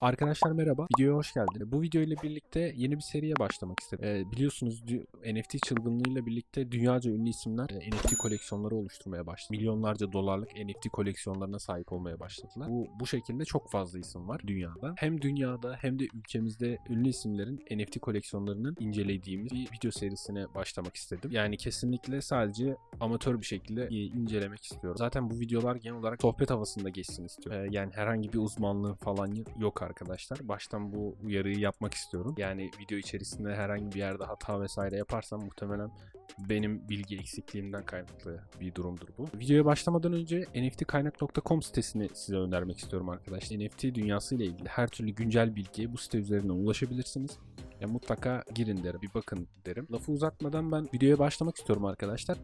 Arkadaşlar merhaba, videoya hoş geldiniz. Bu video ile birlikte yeni bir seriye başlamak istedim. Ee, biliyorsunuz NFT çılgınlığıyla birlikte dünyaca ünlü isimler e, NFT koleksiyonları oluşturmaya başladı. Milyonlarca dolarlık NFT koleksiyonlarına sahip olmaya başladılar. Bu, bu şekilde çok fazla isim var dünyada. Hem dünyada hem de ülkemizde ünlü isimlerin NFT koleksiyonlarının incelediğimiz bir video serisine başlamak istedim. Yani kesinlikle sadece amatör bir şekilde e, incelemek istiyorum. Zaten bu videolar genel olarak sohbet havasında geçsin istiyorum. Ee, yani herhangi bir uzmanlığı falan yok arkadaşlar. Baştan bu uyarıyı yapmak istiyorum. Yani video içerisinde herhangi bir yerde hata vesaire yaparsam muhtemelen benim bilgi eksikliğimden kaynaklı bir durumdur bu. Videoya başlamadan önce nftkaynak.com sitesini size önermek istiyorum arkadaşlar. NFT dünyası ile ilgili her türlü güncel bilgiye bu site üzerinden ulaşabilirsiniz. Ya mutlaka girin derim, bir bakın derim. Lafı uzatmadan ben videoya başlamak istiyorum arkadaşlar.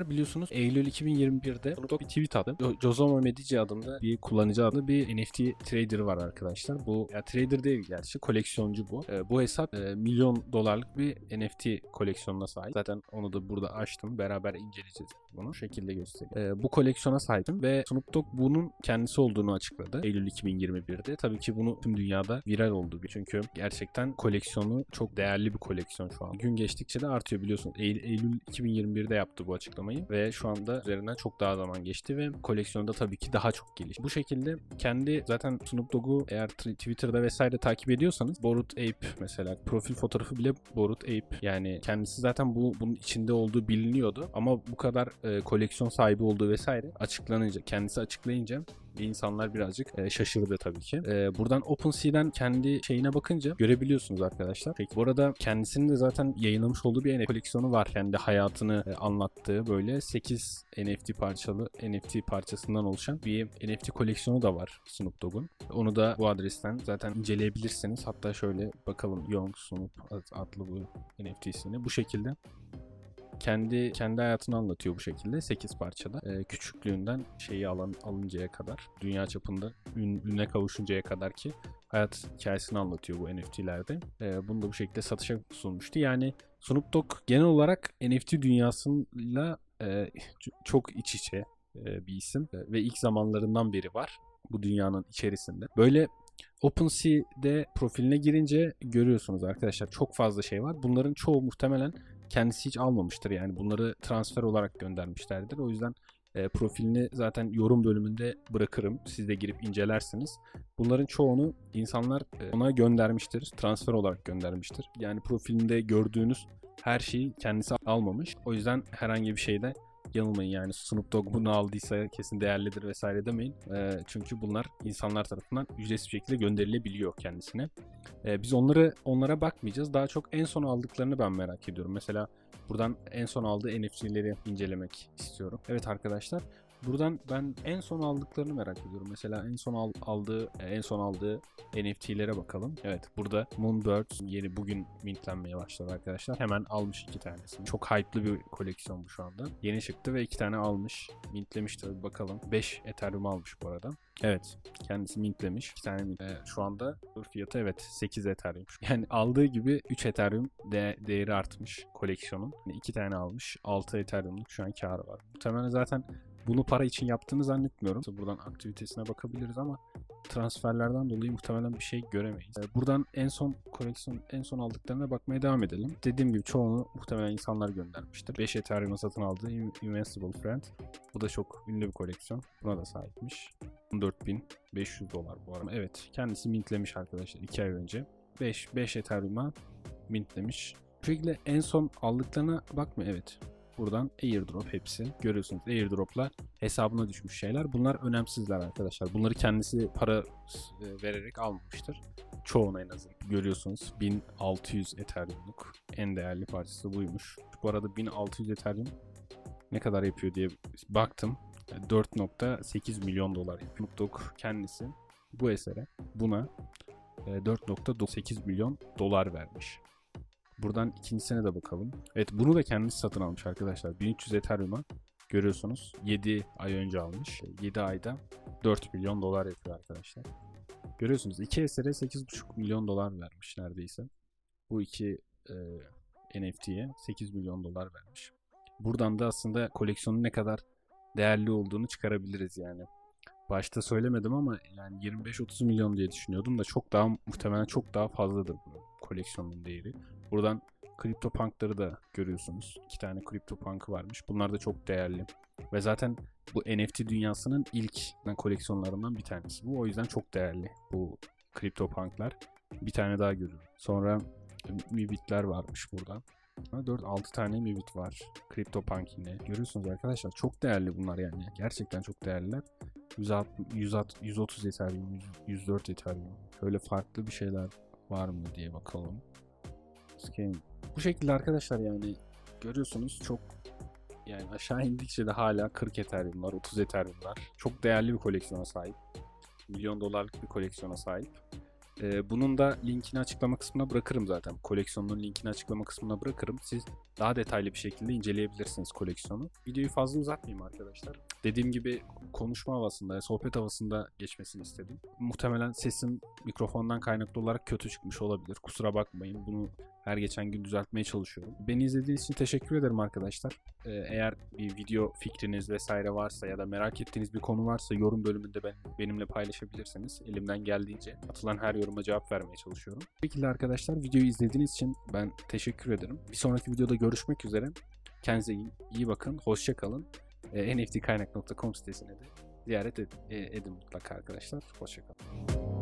Biliyorsunuz Eylül 2021'de Snoop Dogg bir tweet attı. Jo- Jozomo Medici adında bir kullanıcı adlı bir NFT trader var arkadaşlar. Bu ya trader değil gerçi koleksiyoncu bu. Ee, bu hesap e, milyon dolarlık bir NFT koleksiyonuna sahip. Zaten onu da burada açtım. Beraber inceleyeceğiz bunu. Şu şekilde göstereyim. Ee, bu koleksiyona sahibim ve Snoop Dogg bunun kendisi olduğunu açıkladı. Eylül 2021'de. Tabii ki bunu tüm dünyada viral oldu. Çünkü gerçekten koleksiyonu çok değerli bir koleksiyon şu an. Gün geçtikçe de artıyor biliyorsunuz. Eylül 2021'de yaptı bu açıklamayı ve şu anda üzerinden çok daha zaman geçti ve koleksiyonda tabii ki daha çok gelişti. Bu şekilde kendi zaten Snoop Dogg'u eğer Twitter'da vesaire takip ediyorsanız Borut Ape mesela profil fotoğrafı bile Borut Ape yani kendisi zaten bu bunun içinde olduğu biliniyordu ama bu kadar e, koleksiyon sahibi olduğu vesaire açıklanınca kendisi açıklayınca insanlar birazcık e, şaşırdı tabii ki. E, buradan OpenSea'den kendi şeyine bakınca görebiliyorsunuz arkadaşlar. Peki bu arada kendisinin de zaten yayınlamış olduğu bir NFT koleksiyonu var. Kendi hayatını e, anlattığı böyle 8 NFT parçalı NFT parçasından oluşan bir NFT koleksiyonu da var Snoop Dogg'un. Onu da bu adresten zaten inceleyebilirsiniz. Hatta şöyle bakalım Young Snoop adlı bu NFT'sini bu şekilde kendi kendi hayatını anlatıyor bu şekilde 8 parçada. Ee, küçüklüğünden şeyi alan alıncaya kadar, dünya çapında ün, üne kavuşuncaya kadar ki hayat hikayesini anlatıyor bu NFT'lerde. Ee, bunu da bu şekilde satışa sunmuştu. Yani Snoop Dogg genel olarak NFT dünyasıyla e, çok iç içe e, bir isim E, ve ilk zamanlarından beri var bu dünyanın içerisinde. Böyle OpenSea'de profiline girince görüyorsunuz arkadaşlar çok fazla şey var. Bunların çoğu muhtemelen kendisi hiç almamıştır. Yani bunları transfer olarak göndermişlerdir. O yüzden e, profilini zaten yorum bölümünde bırakırım. Siz de girip incelersiniz. Bunların çoğunu insanlar e, ona göndermiştir. Transfer olarak göndermiştir. Yani profilinde gördüğünüz her şeyi kendisi almamış. O yüzden herhangi bir şeyde yanılmayın yani Snoop Dogg bunu aldıysa kesin değerlidir vesaire demeyin. E, çünkü bunlar insanlar tarafından ücretsiz şekilde gönderilebiliyor kendisine. E, biz onları onlara bakmayacağız. Daha çok en son aldıklarını ben merak ediyorum. Mesela buradan en son aldığı NFT'leri incelemek istiyorum. Evet arkadaşlar. Buradan ben en son aldıklarını merak ediyorum. Mesela en son al- aldığı en son aldığı NFT'lere bakalım. Evet burada Moonbirds yeni bugün mintlenmeye başladı arkadaşlar. Hemen almış iki tanesini. Çok hype'lı bir koleksiyon bu şu anda. Yeni çıktı ve iki tane almış. Mintlemiş tabii bakalım. 5 Ethereum almış bu arada. Evet. Kendisi mintlemiş. İki tane mint. Ee, şu anda fiyatı evet 8 Ethereum. Yani aldığı gibi 3 Ethereum de- değeri artmış koleksiyonun. Yani iki tane almış. 6 Ethereum'luk şu an karı var. Muhtemelen zaten bunu para için yaptığını zannetmiyorum. Buradan aktivitesine bakabiliriz ama transferlerden dolayı muhtemelen bir şey göremeyiz. Ee, Buradan en son koleksiyon en son aldıklarına bakmaya devam edelim. Dediğim gibi çoğunu muhtemelen insanlar göndermiştir. 5 Ethereum'a satın aldığı In- Invincible Friend. Bu da çok ünlü bir koleksiyon. Buna da sahipmiş. 14.500 dolar bu arada. Evet kendisi mintlemiş arkadaşlar 2 ay önce. 5, 5 Ethereum'a mintlemiş. Şekilde en son aldıklarına bakma evet. Buradan airdrop hepsi. Görüyorsunuz airdroplar hesabına düşmüş şeyler. Bunlar önemsizler arkadaşlar. Bunları kendisi para e, vererek almamıştır. Çoğunu en azından. Görüyorsunuz 1600 Ethereum'luk en değerli parçası buymuş. Bu arada 1600 Ethereum ne kadar yapıyor diye baktım. 4.8 milyon dolar yapıyor. Kendisi bu esere buna e, 4.8 milyon dolar vermiş. Buradan ikincisine de bakalım. Evet bunu da kendisi satın almış arkadaşlar. 1300 Ethereum'a görüyorsunuz 7 ay önce almış. 7 ayda 4 milyon dolar yapıyor arkadaşlar. Görüyorsunuz iki esere 8,5 milyon dolar vermiş neredeyse. Bu iki e, NFT'ye 8 milyon dolar vermiş. Buradan da aslında koleksiyonun ne kadar değerli olduğunu çıkarabiliriz yani. başta söylemedim ama yani 25-30 milyon diye düşünüyordum da çok daha muhtemelen çok daha fazladır bunun koleksiyonun değeri. Buradan CryptoPunk'ları da görüyorsunuz. İki tane CryptoPunk'ı varmış. Bunlar da çok değerli. Ve zaten bu NFT dünyasının ilk koleksiyonlarından bir tanesi bu. O yüzden çok değerli bu CryptoPunk'lar. Bir tane daha görüyorum. Sonra Mibit'ler varmış burada. 4-6 tane Mibit var. CryptoPunk yine. Görüyorsunuz arkadaşlar çok değerli bunlar yani. Gerçekten çok değerliler. 160, 160, 130 Ethereum, 100 104 Ethereum. Şöyle farklı bir şeyler var mı diye bakalım. Scan. Bu şekilde arkadaşlar yani görüyorsunuz çok yani aşağı indikçe de hala 40 Ethereum'lar, 30 Ethereum'lar. Çok değerli bir koleksiyona sahip. Milyon dolarlık bir koleksiyona sahip. Ee, bunun da linkini açıklama kısmına bırakırım zaten. Koleksiyonun linkini açıklama kısmına bırakırım. Siz daha detaylı bir şekilde inceleyebilirsiniz koleksiyonu. Videoyu fazla uzatmayayım arkadaşlar. Dediğim gibi konuşma havasında, sohbet havasında geçmesini istedim. Muhtemelen sesim mikrofondan kaynaklı olarak kötü çıkmış olabilir. Kusura bakmayın. Bunu her geçen gün düzeltmeye çalışıyorum. Beni izlediğiniz için teşekkür ederim arkadaşlar. Ee, eğer bir video fikriniz vesaire varsa ya da merak ettiğiniz bir konu varsa yorum bölümünde ben, benimle paylaşabilirsiniz. Elimden geldiğince atılan her yoruma cevap vermeye çalışıyorum. Bu şekilde arkadaşlar videoyu izlediğiniz için ben teşekkür ederim. Bir sonraki videoda görüşmek üzere. Kendinize iyi, bakın. Hoşça kalın. E, nftkaynak.com sitesine de ziyaret ed- e, edin mutlaka arkadaşlar. Hoşça kalın.